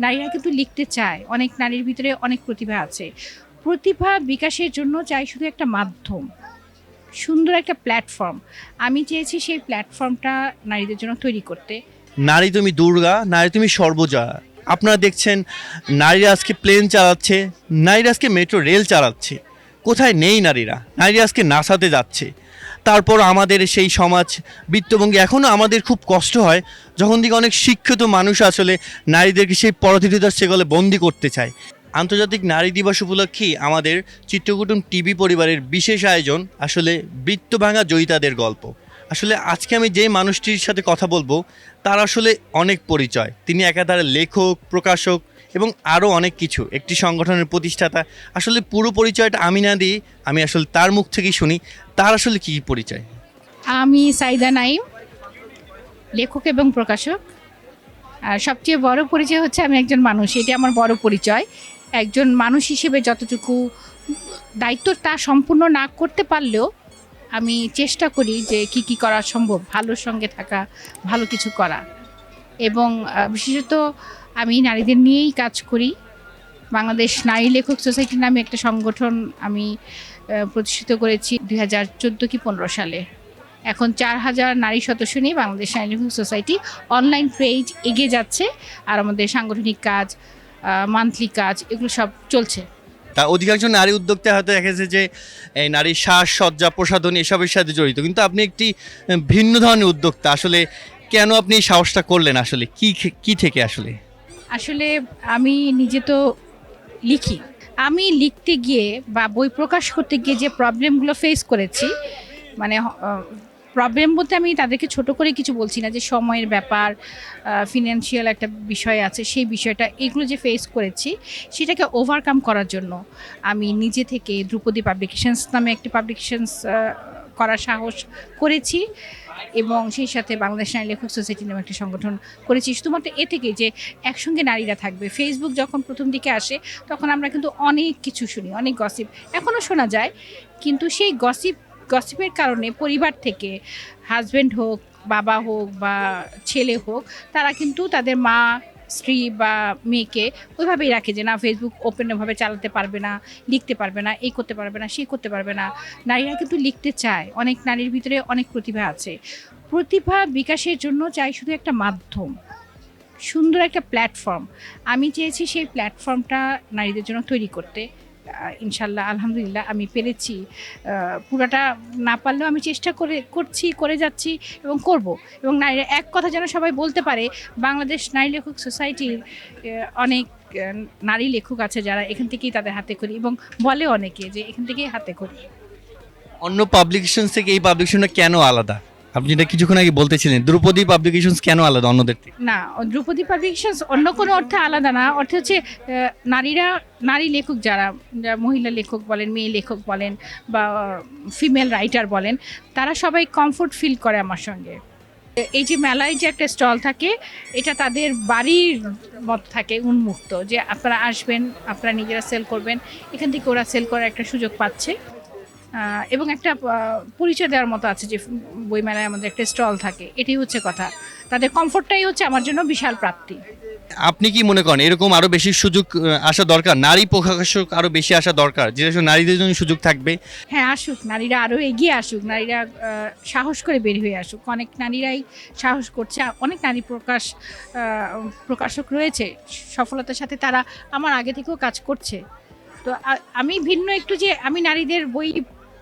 নারীরা কিন্তু লিখতে চায়। অনেক নারীর ভিতরে অনেক প্রতিভা আছে। প্রতিভা বিকাশের জন্য চাই শুধু একটা মাধ্যম। সুন্দর একটা প্ল্যাটফর্ম আমি চেয়েছি সেই প্ল্যাটফর্মটা নারীদের জন্য তৈরি করতে। নারী তুমি দুর্গা, নারী তুমি সর্বজা। আপনারা দেখছেন, নারীরা আজকে প্লেন চালাচ্ছে, নারীরা আজকে মেট্রো রেল চালাচ্ছে। কোথায় নেই নারীরা? নারীরা আজকে নাসাতে যাচ্ছে। তারপর আমাদের সেই সমাজ বৃত্তভঙ্গি এখনও আমাদের খুব কষ্ট হয়, যখন দিকে অনেক শিক্ষিত মানুষ আসলে নারীদেরকে সেই পরধীরতার সেগলে বন্দি করতে চায়। আন্তর্জাতিক নারী দিবস উপলক্ষেই আমাদের চিত্রকুটুম টিভি পরিবারের বিশেষ আয়োজন আসলে বৃত্ত ভাঙা জয়িতাদের গল্প। আসলে আজকে আমি যে মানুষটির সাথে কথা বলব, তার আসলে অনেক পরিচয়। তিনি একাধারে লেখক, প্রকাশক এবং আরও অনেক কিছু। একটি সংগঠনের প্রতিষ্ঠাতা। আসলে পুরো পরিচয়টা আমি না দিই, আমি আসলে তার মুখ থেকেই শুনি। তার আসলে কী পরিচয়? আমি সাইদা নাইম, লেখক এবং প্রকাশক। আর সবচেয়ে বড় পরিচয় হচ্ছে আমি একজন মানুষ, এটি আমার বড় পরিচয়। একজন মানুষ হিসেবে যতটুকু দায়িত্ব তা সম্পূর্ণ না করতে পারলেও আমি চেষ্টা করি যে কি কি করা সম্ভব, ভালোর সঙ্গে থাকা, ভালো কিছু করা। এবং বিশেষত আমি নারীদের নিয়েই কাজ করি। বাংলাদেশ নারী লেখক সোসাইটি নামে একটা সংগঠন আমি প্রতিষ্ঠিত করেছি দুই হাজার চোদ্দ কি পনেরো সালে। এখন চার হাজার নারী সদস্য নিয়ে বাংলাদেশ নারী লেখক সোসাইটি অনলাইন পেজ এগিয়ে যাচ্ছে আর আমাদের সাংগঠনিক কাজ মান্থলি কাজ এগুলো সব চলছে। তা অধিকাংশ নারী উদ্যোক্তা হয়তো দেখা যাচ্ছে যে, এই নারীর শ্বাস সজ্জা প্রসাধন এসবের সাথে জড়িত। কিন্তু আপনি একটি ভিন্ন ধরনের উদ্যোক্তা। আসলে কেন আপনি সাহসটা করলেন আসলে? কি কি থেকে আসলে? আসলে আমি নিজে তো লিখি। আমি লিখতে গিয়ে বা বই প্রকাশ করতে গিয়ে যে প্রবলেমগুলো ফেস করেছি মানে প্রবলেম বলতে আমি তাদেরকে ছোট করে কিছু বলছি না যে সময়ের ব্যাপার ফিনান্সিয়াল একটা বিষয় আছে, সেই বিষয়টা, এগুলো যে ফেস করেছি, সেটাকে ওভারকাম করার জন্য আমি নিজে থেকে দ্রুপদী পাবলিকেশনস নামে একটি পাবলিকেশনস করার সাহস করেছি এবং সেই সাথে বাংলাদেশ নারী লেখক সোসাইটি নামে একটি সংগঠন করেছি। শুধুমাত্র এ থেকে যে একসঙ্গে নারীরা থাকবে ফেসবুক যখন প্রথম দিকে আসে, তখন আমরা কিন্তু অনেক কিছু শুনি, অনেক গসিপ এখনও শোনা যায়, কিন্তু সেই গসিপ গসিপের কারণে পরিবার থেকে হাজব্যান্ড হোক, বাবা হোক বা ছেলে হোক, তারা কিন্তু তাদের মা স্ত্রী বা মেয়েকে ওইভাবেই রাখে যে না ফেসবুক ওপেনভাবে চালাতে পারবে না, লিখতে পারবে না, এই করতে পারবে না, সে করতে পারবে না। নারীরা কিন্তু লিখতে চায়। অনেক নারীর ভিতরে অনেক প্রতিভা আছে। প্রতিভা বিকাশের জন্য চাই শুধু একটা মাধ্যম। সুন্দর একটা প্ল্যাটফর্ম আমি চেয়েছি সেই প্ল্যাটফর্মটা নারীদের জন্য তৈরি করতে। ইনশাল্লাহ, আলহামদুলিল্লাহ, আমি পেরেছি। পুরাটা না পারলেও আমি চেষ্টা করে, করছি, করে যাচ্ছি এবং করব। এবং নারীরা এক কথা যেন সবাই বলতে পারে, বাংলাদেশ নারী লেখক সোসাইটির অনেক নারী লেখক আছে যারা এখান থেকেই তাদের হাতে করি এবং বলে অনেকে যে এখান থেকেই হাতে করি। অন্য পাবলিকেশন থেকে এই পাবলিকেশনটা কেন আলাদা? আপনি যেটা কিছুক্ষণ আগে বলতেছিলেন, দ্রৌপদী পাবলিকেশনস কেন আলাদা অন্যদের থেকে? না, দ্রৌপদী পাবলিকেশনস অন্য কোনো অর্থে আলাদা না। অর্থে হচ্ছে নারীরা, নারী লেখক যারা মহিলা লেখক বলেন, মেয়ে লেখক বলেন, বা ফিমেল রাইটার বলেন, তারা সবাই কমফোর্ট ফিল করে আমার সঙ্গে। এই যে মেলায় যে একটা স্টল থাকে, এটা তাদের বাড়ির মত থাকে, উন্মুক্ত। যে আপনারা আসবেন, আপনারা নিজেরা সেল করবেন, এখান থেকে ওরা সেল করার একটা সুযোগ পাচ্ছে। এবং একটা পরিচয় দেওয়ার মতো আছে যে বইমেলায় আমাদের একটা স্টল থাকে এটাই হচ্ছে কথা। তাদের কমফোর্টটাই হচ্ছে আমার জন্য বিশাল প্রাপ্তি। আপনি কি মনে করেন এরকম আরও বেশি সুযোগ আসা দরকার? নারী প্রকাশক আরও বেশি আসা দরকার? যেটা নারীদের জন্য সুযোগ থাকবে। হ্যাঁ আসুক। নারীরা আরও এগিয়ে আসুক। নারীরা সাহস করে বের হয়ে আসুক। অনেক নারীরাই সাহস করছে। অনেক নারী প্রকাশ প্রকাশক রয়েছে। সফলতার সাথে তারা আমার আগে থেকেও কাজ করছে। তো আমি ভিন্ন একটু যে আমি নারীদের বই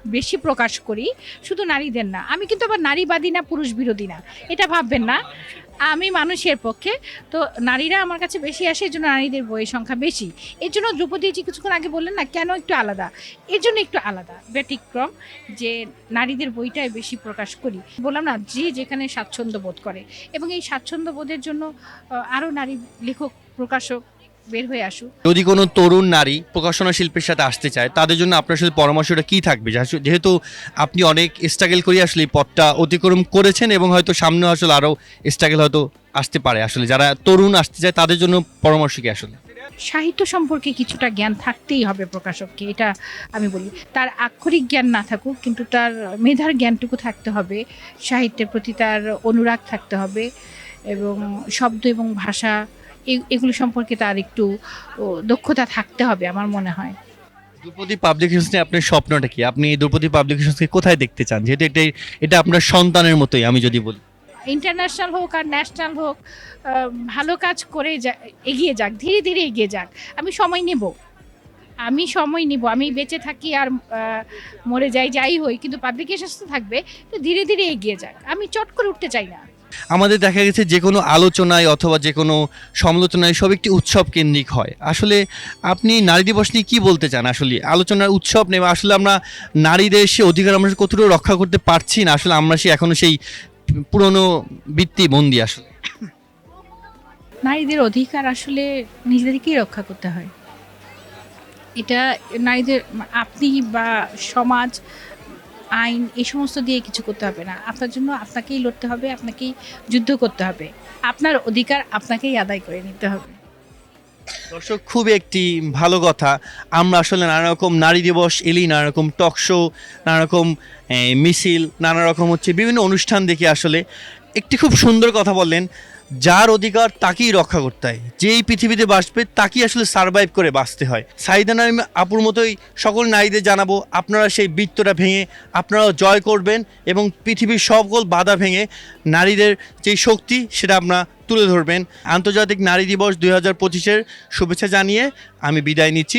বেশি প্রকাশ করি, শুধু নারীদের না। আমি কিন্তু আবার নারীবাদী না পুরুষ বিরোধী না। এটা ভাববেন না। আমি মানুষের পক্ষে। তো নারীরা আমার কাছে বেশি আসে এই জন্য নারীদের বইয়ের সংখ্যা বেশি। এর জন্য দ্রৌপদী জি কিছুক্ষণ আগে বললেন না, কেন একটু আলাদা? এর জন্য একটু আলাদা, ব্যতিক্রম যে নারীদের বইটাই বেশি প্রকাশ করি। বললাম না যে যেখানে স্বাচ্ছন্দ্য বোধ করে। এবং এই স্বাচ্ছন্দ্য বোধের জন্য আরও নারী লেখক, প্রকাশক বের হয়ে আসুক। যদি কোনো তরুণ নারী প্রকাশনা শিল্পের সাথে আসতে চায় তাদের জন্য আপনার সাথে পরামর্শটা কি থাকবে? যেহেতু আপনি অনেক স্ট্রাগল করে আসলে এই পথটা অতিক্রম করেছেন এবং হয়তো সামনে আসলে আরও স্ট্রাগল হয়তো আসতে পারে। আসলে যারা তরুণ আসতে চায় তাদের জন্য পরামর্শ কি আসলে? সাহিত্য সম্পর্কে কিছুটা জ্ঞান থাকতেই হবে প্রকাশককে এটা আমি বলি। তার আক্ষরিক জ্ঞান না থাকুক কিন্তু তার মেধার জ্ঞানটুকু থাকতে হবে সাহিত্যের প্রতি তার অনুরাগ থাকতে হবে এবং শব্দ এবং ভাষা এগুলো সম্পর্কে তার একটু দক্ষতা থাকতে হবে আমার মনে হয়। দ্রৌপদী পাবলিকেশনস নিয়ে আপনার স্বপ্নটা কি? আপনি দ্রৌপদী পাবলিকেশনসকে কোথায় দেখতে চান? যেহেতু এটা এটা আপনার সন্তানের মতোই আমি যদি বলি। ইন্টারন্যাশনাল হোক আর ন্যাশনাল হোক ভালো কাজ করে এগিয়ে যাক ধীরে ধীরে এগিয়ে যাক। আমি সময় নেব। আমি সময় নিব। আমি বেঁচে থাকি আর মরে যাই যাই হই কিন্তু পাবলিকেশনস তো থাকবে। তো ধীরে ধীরে এগিয়ে যাক। আমি চট করে উঠতে চাই না। আমাদের দেখা গেছে যে কোনো আলোচনায় অথবা যে কোনো সমালোচনায় সব একটি উৎসব কেন্দ্রিক হয়। আসলে আপনি নারী দিবস নিয়ে কী বলতে চান? আসলে আলোচনার উৎসব নেই, আসলে আমরা নারীদের সে অধিকার আমরা কতটুকু রক্ষা করতে পারছি না? আসলে আমরা সে এখনও সেই পুরনো বৃত্তি বন্দি আসলে। নারীদের অধিকার আসলে নিজেদেরকেই রক্ষা করতে হয়। এটা নারীদের, আপনি বা সমাজ আইন, এই সমস্ত দিয়ে কিছু করতে হবে না। আপনার জন্য আপনাকেই লড়তে হবে, আপনাকেই যুদ্ধ করতে হবে। আপনার অধিকার আপনাকেই আদায় করে নিতে হবে। দর্শক খুব একটি ভালো কথা। আমরা আসলে নানা রকম নারী দিবস, এলি, নানা রকম টক শো, নানা রকম মিছিল, নানা রকম হচ্ছে বিভিন্ন অনুষ্ঠান দেখে আসলে একটি খুব সুন্দর কথা বললেন, যার অধিকার তাকেই রক্ষা করতে হয়। যেই পৃথিবীতে বাঁচবে, তাকেই আসলে সারভাইভ করে বাঁচতে হয়। সাইদা নারিম আপুর মতোই সকল নারীদের জানাব, আপনারা সেই বৃত্তটা ভেঙে আপনারাও জয় করবেন এবং পৃথিবীর সকল বাধা ভেঙে নারীদের যেই শক্তি, সেটা আপনারা তুলে ধরবেন। আন্তর্জাতিক নারী দিবস দুই হাজার পঁচিশের শুভেচ্ছা জানিয়ে আমি বিদায় নিচ্ছি।